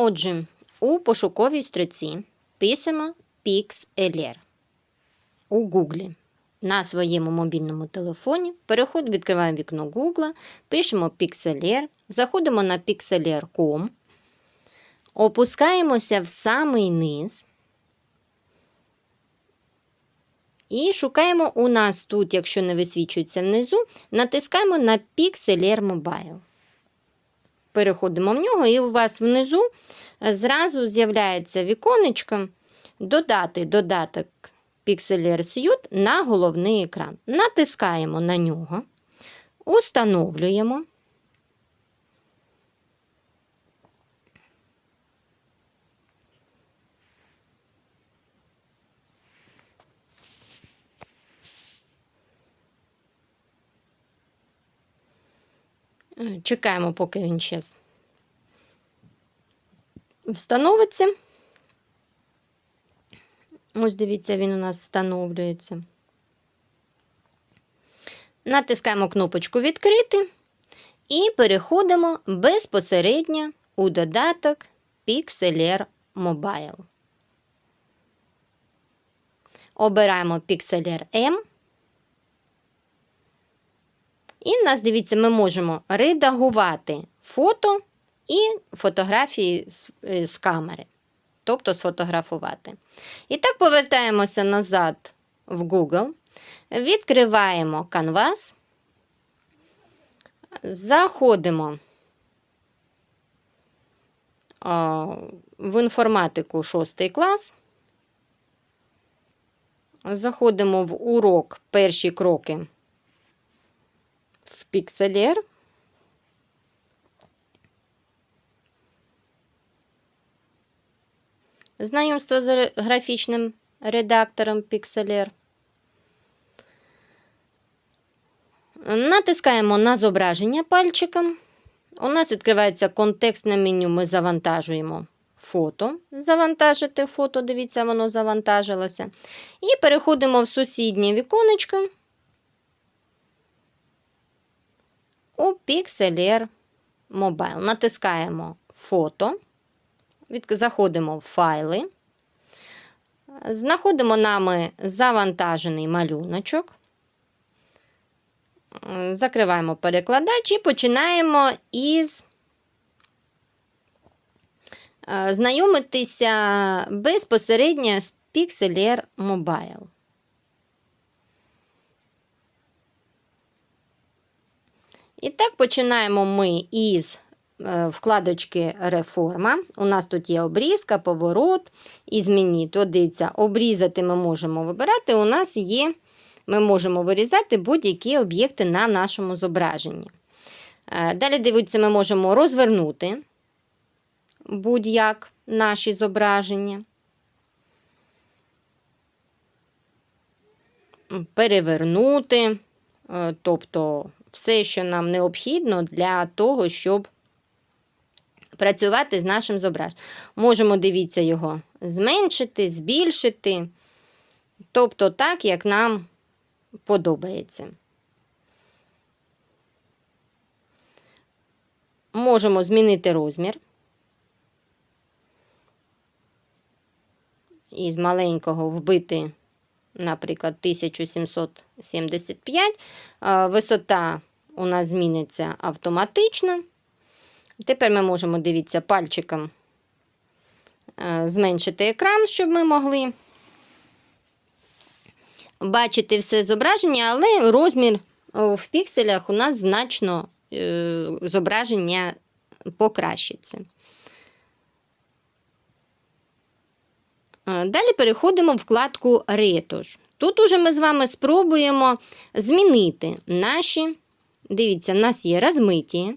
Отже, у пошуковій строці пишемо PixLR у Гуглі. На своєму мобільному телефоні переход, відкриваємо вікно Google, пишемо PixLR, заходимо на pixlr.com, опускаємося в самий низ. І шукаємо у нас тут, якщо не висвічується внизу, натискаємо на PixLR Mobile. Переходимо в нього, і у вас внизу зразу з'являється віконечко додати додаток Pixelr Suite на головний екран. Натискаємо на нього, установлюємо. Чекаємо, поки він зараз встановиться. Ось дивіться, він у нас встановлюється. Натискаємо кнопочку Відкрити і переходимо безпосередньо у додаток PixLR Mobile. Обираємо PixLR M. І в нас, дивіться, ми можемо редагувати фото і фотографії з, е, з камери. Тобто сфотографувати. І так повертаємося назад в Google, відкриваємо Canvas, заходимо в інформатику 6 клас, заходимо в урок перші кроки в Pixelr. Знайомство з графічним редактором Pixelr. Натискаємо на зображення пальчиком. У нас відкривається контекстне меню. Ми завантажуємо фото. Завантажити фото, дивіться, воно завантажилося. І переходимо в сусіднє віконечко у Pixelr Mobile. Натискаємо фото. Заходимо в файли, знаходимо нами завантажений малюночок, закриваємо перекладач і починаємо із знайомитися безпосередньо з Pixelr Mobile. І так починаємо ми із вкладочки реформа. У нас тут є обрізка, поворот і змініть. То дивіться, обрізати ми можемо вибирати. У нас є, ми можемо вирізати будь-які об'єкти на нашому зображенні. Далі, дивіться, ми можемо розвернути будь-як наші зображення. Перевернути, тобто все, що нам необхідно для того, щоб працювати з нашим зображенням. Можемо, дивіться, його зменшити, збільшити, тобто так, як нам подобається. Можемо змінити розмір. Із маленького вбити, наприклад, 1775. Висота у нас зміниться автоматично. Тепер ми можемо, дивіться, пальчиком е, зменшити екран, щоб ми могли бачити все зображення, але розмір в пікселях у нас значно е, зображення покращиться. Е, далі переходимо в вкладку Ретуш. Тут уже ми з вами спробуємо змінити наші, дивіться, у нас є розмиті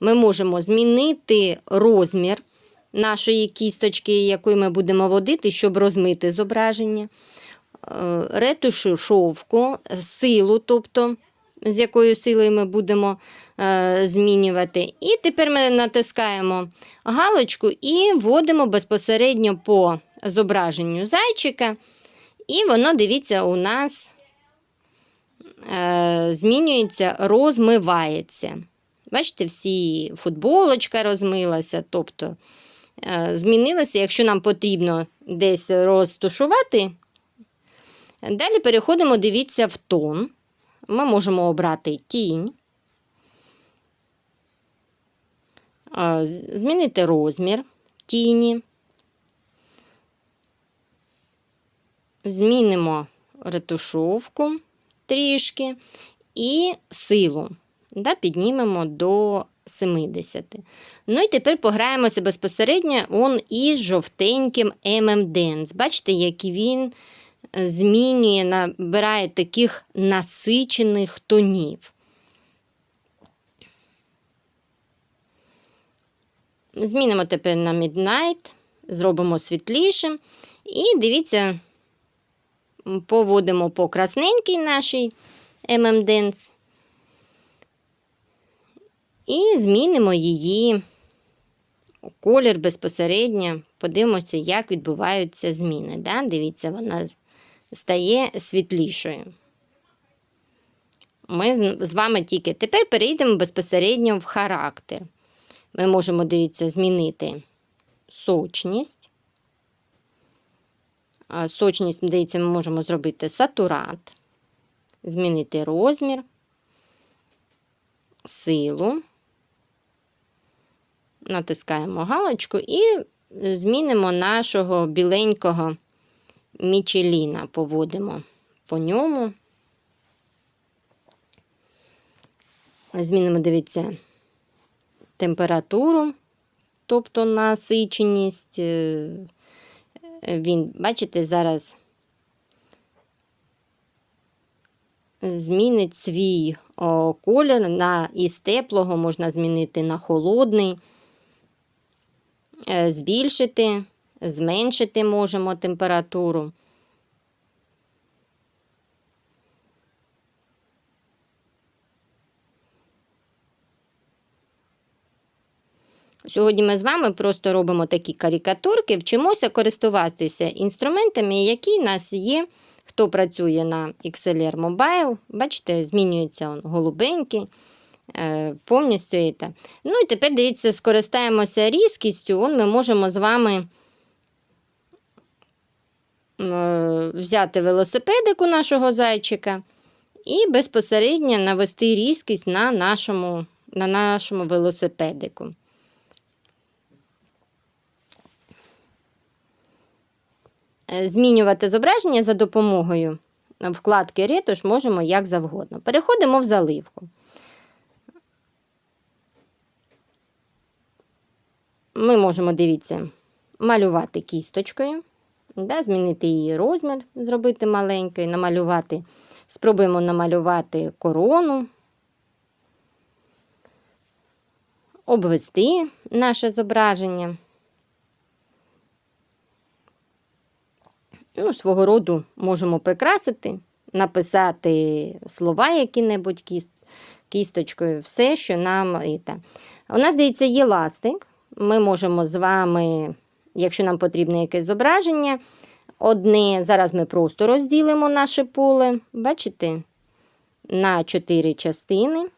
ми можемо змінити розмір нашої кісточки, якою ми будемо водити, щоб розмити зображення, е, ретушу шовку, силу, тобто, з якою силою ми будемо е, змінювати. І тепер ми натискаємо галочку і вводимо безпосередньо по зображенню зайчика. І воно, дивіться, у нас змінюється, розмивається. Бачите, всі футболочка розмилася, тобто е, змінилися. Якщо нам потрібно десь розтушувати, далі переходимо, дивіться, в тон. Ми можемо обрати тінь, е, змінити розмір тіні. Змінимо ретушовку трішки і силу. Да, піднімемо до 70. Ну і тепер пограємося безпосередньо он із жовтеньким M&Dance. Бачите, як він е, змінює, набирає таких насичених тонів. Змінимо тепер на Midnight, зробимо світлішим. І дивіться, поводимо по красненькій нашій M&Dance. І змінимо її колір безпосередньо. Подивимося, як відбуваються зміни. Да? Дивіться, вона стає світлішою. Ми з вами тільки тепер перейдемо безпосередньо в характер. Ми можемо, дивіться, змінити сочність. Сочність, здається, ми можемо зробити сатурат, змінити розмір, силу. Натискаємо галочку і змінимо нашого біленького мічеліна, поводимо по ньому. Змінимо, дивіться, температуру, тобто насиченість. Він, бачите, зараз змінить свій о, колір на із теплого можна змінити на холодний, Е, збільшити, зменшити можемо температуру. Сьогодні ми з вами просто робимо такі карикатурки, вчимося користуватися інструментами, які в нас є. Хто працює на XLR Mobile, бачите, змінюється он голубенький, е, повністю. і. Ну і тепер дивіться, скористаємося різкістю, он ми можемо з вами е, взяти велосипедик у нашого зайчика і безпосередньо навести різкість на нашому, на нашому велосипедику. Змінювати зображення за допомогою вкладки ретуш можемо як завгодно. Переходимо в заливку. Ми можемо, дивіться, малювати кісточкою, да, змінити її розмір, зробити маленький, намалювати. Спробуємо намалювати корону, обвести наше зображення. Ну, свого роду можемо прикрасити, написати слова які-небудь кіст, кісточкою, все, що нам. У нас, здається, є ластик. Ми можемо з вами, якщо нам потрібне якесь зображення, одне, зараз ми просто розділимо наше поле, бачите, на чотири частини.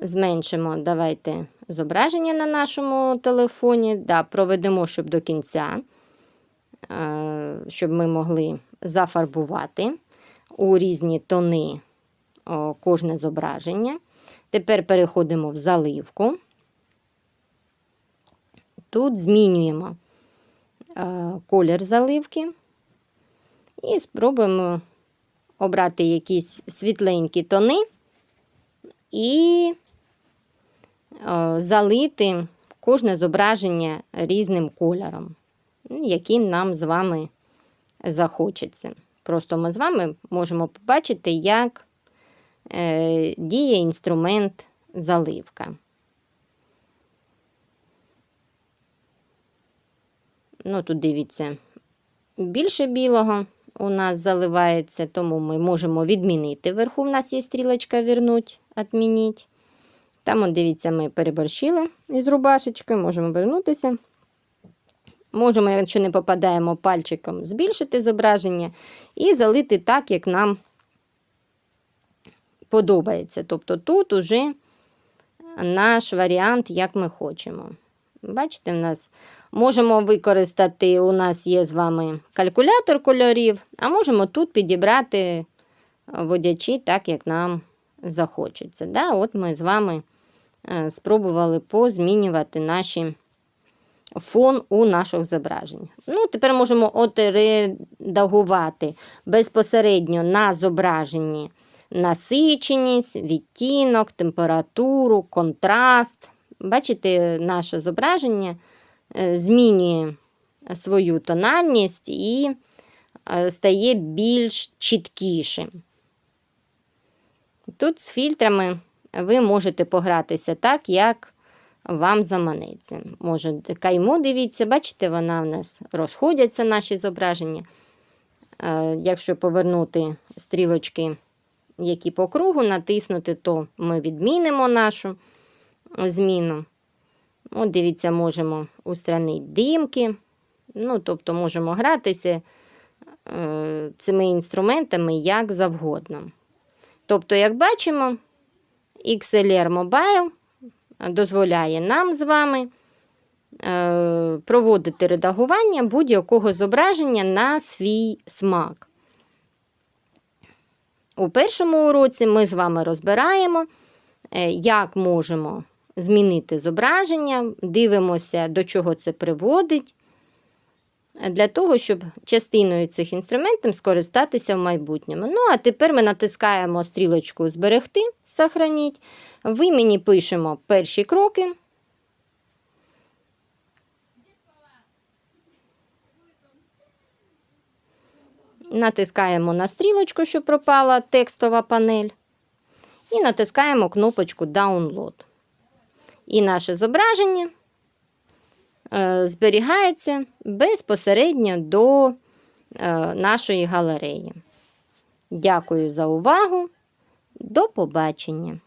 Зменшимо, давайте зображення на нашому телефоні, да, проведемо, щоб до кінця, е, щоб ми могли зафарбувати у різні тони кожне зображення. Тепер переходимо в заливку. Тут змінюємо е, колір заливки і спробуємо обрати якісь світленькі тони і залити кожне зображення різним кольором, яким нам з вами захочеться. Просто ми з вами можемо побачити, як е, діє інструмент заливка. Ну, тут дивіться, більше білого у нас заливається, тому ми можемо відмінити. Вверху в нас є стрілочка вернуть, відмініть. Там, от, дивіться, ми переборщили із рубашечкою, можемо вернутися. Можемо, якщо не попадаємо пальчиком, збільшити зображення і залити так, як нам подобається. Тобто тут уже наш варіант, як ми хочемо. Бачите, в нас можемо використати, у нас є з вами калькулятор кольорів, а можемо тут підібрати водячі так, як нам захочеться. Да? От ми з вами спробували позмінювати наші фон у наших зображеннях. Ну, тепер можемо отредагувати безпосередньо на зображенні насиченість, відтінок, температуру, контраст. Бачите, наше зображення е, змінює свою тональність і е, стає більш чіткішим. Тут з фільтрами ви можете погратися так, як вам заманеться. Може, кайму дивіться, бачите, вона в нас розходяться наші зображення. Е, Якщо повернути стрілочки, які по кругу, натиснути, то ми відмінимо нашу зміну. От, дивіться, можемо устранити димки. Ну, тобто можемо гратися е, цими інструментами як завгодно. Тобто, як бачимо, XLR Mobile дозволяє нам з вами е, проводити редагування будь-якого зображення на свій смак. У першому уроці ми з вами розбираємо, е, як можемо змінити зображення, дивимося, до чого це приводить, для того, щоб частиною цих інструментів скористатися в майбутньому. Ну, а тепер ми натискаємо стрілочку Зберегти, сохраніть. В імені пишемо перші кроки. Натискаємо на стрілочку, щоб пропала текстова панель. І натискаємо кнопочку Download. І наше зображення зберігається безпосередньо до е, нашої галереї. Дякую за увагу. До побачення!